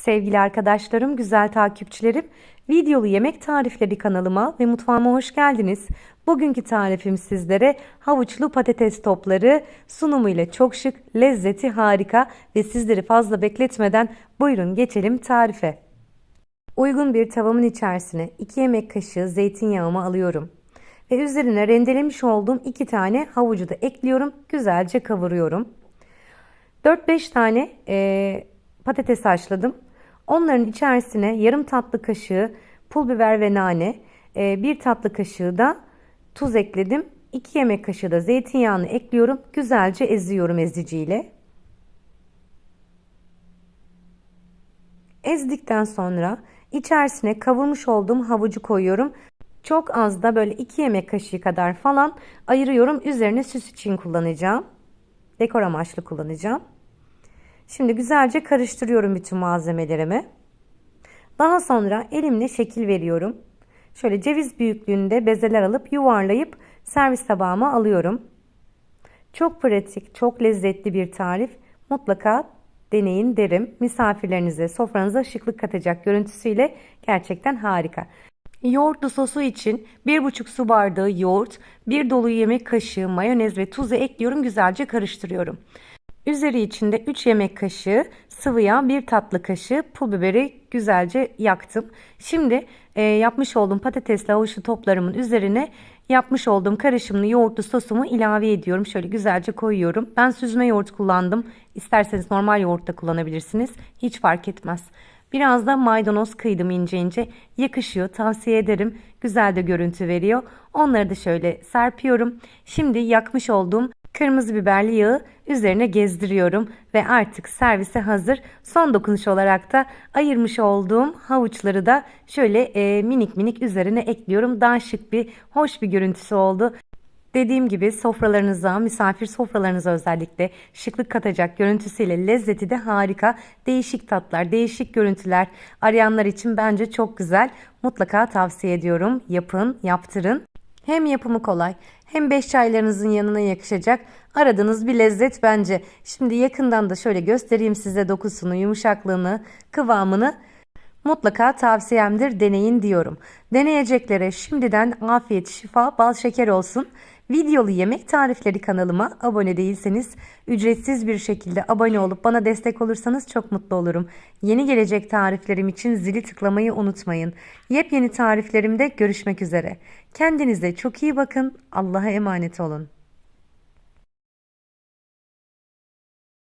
Sevgili arkadaşlarım, güzel takipçilerim, videolu yemek tarifleri kanalıma ve mutfağıma hoş geldiniz. Bugünkü tarifim sizlere havuçlu patates topları sunumuyla çok şık, lezzeti harika ve sizleri fazla bekletmeden buyurun geçelim tarife. Uygun bir tavamın içerisine 2 yemek kaşığı zeytinyağımı alıyorum. Ve üzerine rendelemiş olduğum 2 tane havucu da ekliyorum. Güzelce kavuruyorum. 4-5 tane e, patates haşladım. Onların içerisine yarım tatlı kaşığı pul biber ve nane, e, bir tatlı kaşığı da tuz ekledim. 2 yemek kaşığı da zeytinyağını ekliyorum. Güzelce eziyorum eziciyle. Ezdikten sonra içerisine kavurmuş olduğum havucu koyuyorum. Çok az da böyle 2 yemek kaşığı kadar falan ayırıyorum. Üzerine süs için kullanacağım. Dekor amaçlı kullanacağım. Şimdi güzelce karıştırıyorum bütün malzemelerimi. Daha sonra elimle şekil veriyorum. Şöyle ceviz büyüklüğünde bezeler alıp yuvarlayıp servis tabağıma alıyorum. Çok pratik, çok lezzetli bir tarif. Mutlaka deneyin derim. Misafirlerinize, sofranıza şıklık katacak görüntüsüyle gerçekten harika. Yoğurtlu sosu için 1,5 su bardağı yoğurt, 1 dolu yemek kaşığı mayonez ve tuzu ekliyorum. Güzelce karıştırıyorum. Üzeri içinde 3 yemek kaşığı sıvı yağ, 1 tatlı kaşığı pul biberi güzelce yaktım. Şimdi e, yapmış olduğum patatesli havuçlu toplarımın üzerine yapmış olduğum karışımlı yoğurtlu sosumu ilave ediyorum. Şöyle güzelce koyuyorum. Ben süzme yoğurt kullandım. İsterseniz normal yoğurt da kullanabilirsiniz. Hiç fark etmez. Biraz da maydanoz kıydım ince ince. Yakışıyor. Tavsiye ederim. Güzel de görüntü veriyor. Onları da şöyle serpiyorum. Şimdi yakmış olduğum kırmızı biberli yağı üzerine gezdiriyorum ve artık servise hazır. Son dokunuş olarak da ayırmış olduğum havuçları da şöyle e, minik minik üzerine ekliyorum. Daha şık bir, hoş bir görüntüsü oldu. Dediğim gibi sofralarınıza, misafir sofralarınıza özellikle şıklık katacak görüntüsüyle lezzeti de harika. Değişik tatlar, değişik görüntüler arayanlar için bence çok güzel. Mutlaka tavsiye ediyorum. Yapın, yaptırın. Hem yapımı kolay hem beş çaylarınızın yanına yakışacak aradığınız bir lezzet bence. Şimdi yakından da şöyle göstereyim size dokusunu, yumuşaklığını, kıvamını. Mutlaka tavsiyemdir deneyin diyorum. Deneyeceklere şimdiden afiyet, şifa, bal şeker olsun. Videolu yemek tarifleri kanalıma abone değilseniz ücretsiz bir şekilde abone olup bana destek olursanız çok mutlu olurum. Yeni gelecek tariflerim için zili tıklamayı unutmayın. Yepyeni tariflerimde görüşmek üzere. Kendinize çok iyi bakın. Allah'a emanet olun.